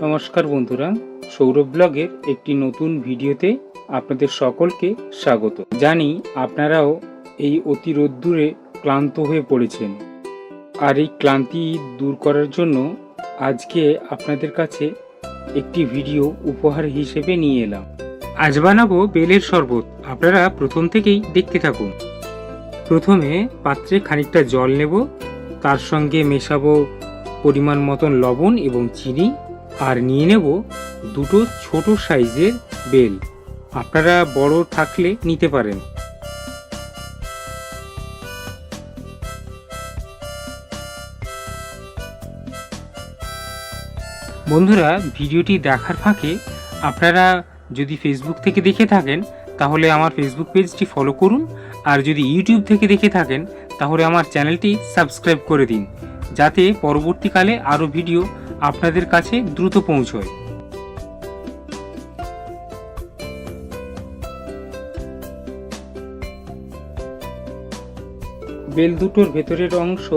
নমস্কার বন্ধুরা, সৌরভ ব্লগের একটি নতুন ভিডিওতে আপনাদের সকলকে স্বাগত। জানি আপনারাও এই অতি রোদ্দুরে ক্লান্ত হয়ে পড়েছেন। আর এই ক্লান্তি দূর করার জন্য আজকে আপনাদের কাছে একটি ভিডিও উপহার হিসেবে নিয়ে এলাম। আজ বানাবো বেলের শরবত। আপনারা প্রথম থেকেই দেখতে থাকুন। প্রথমে পাত্রে খানিকটা জল নেব, তার সঙ্গে মেশাবো পরিমাণ মতন লবণ এবং চিনি আর নিয়ে নেব দুটো ছোট সাইজের বেল। আপনারা বড় থাকলে নিতে পারেন। বন্ধুরা, ভিডিওটি দেখার ফাঁকে আপনারা যদি ফেসবুক থেকে দেখে থাকেন, তাহলে আমার ফেসবুক পেজটি ফলো করুন। আর যদি ইউটিউব থেকে দেখে থাকেন, তাহলে আমার চ্যানেলটি সাবস্ক্রাইব করে দিন। যাতে পরবর্তীকালে আরও ভিডিও আপনাদের কাছে দ্রুত পৌঁছয়। বেল দুটোর ভেতরের অংশ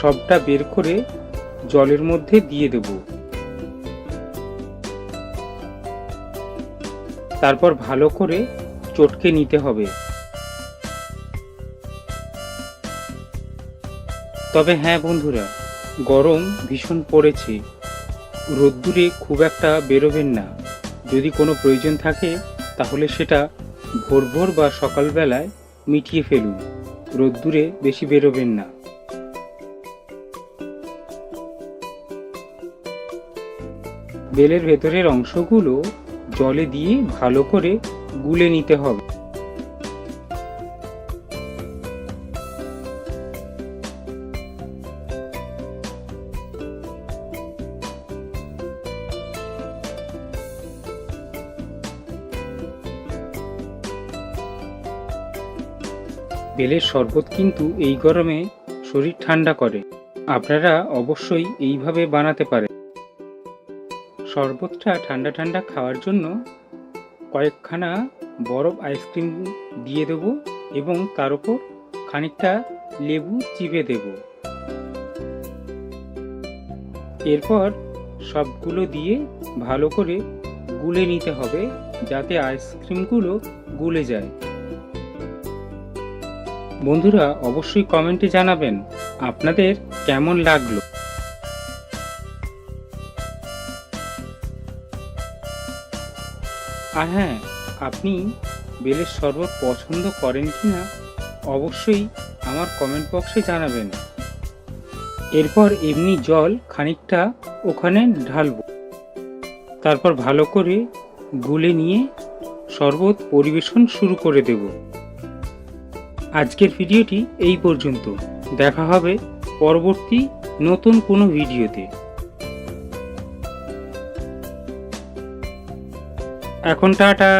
সবটা বের করে জলের মধ্যে দিয়ে দেব। তারপর ভালো করে চটকে নিতে হবে। তবে হ্যাঁ বন্ধুরা গরম ভীষণ পড়েছে। রোদ্দুরে খুব একটা বেরোবেন না। যদি কোনো প্রয়োজন থাকে, তাহলে সেটা ভোর ভোর বা সকালবেলায় মিটিয়ে ফেলুন। রোদ্দুরে বেশি বেরোবেন না। বেলের ভেতরের অংশগুলো জলে দিয়ে ভালো করে গুলে নিতে হবে। বেলের শরবত কিন্তু এই গরমে শরীর ঠান্ডা করে। আপনারা অবশ্যই এইভাবে বানাতে পারেন। শরবতটা ঠান্ডা ঠান্ডা খাওয়ার জন্য কয়েকখানা বরফ আইসক্রিম দিয়ে দেব এবং তার উপর খানিকটা লেবু চিপে দেব। এরপর সবগুলো দিয়ে ভালো করে গুলে নিতে হবে যাতে আইসক্রিমগুলো গুলে যায়। বন্ধুরা অবশ্যই কমেন্টে জানাবেন আপনাদের কেমন লাগল। আর হ্যাঁ আপনি বেলের শরবত পছন্দ করেন কি না অবশ্যই আমার কমেন্ট বক্সে জানাবেন। এরপর এমনি জল খানিকটা ওখানে ঢালবো। তারপর ভালো করে গুলে নিয়ে শরবত পরিবেশন শুরু করে দেব। আজকের ভিডিওটি এই পর্যন্ত। দেখা হবে পরবর্তী নতুন কোনো ভিডিওতে। এখন টাটা।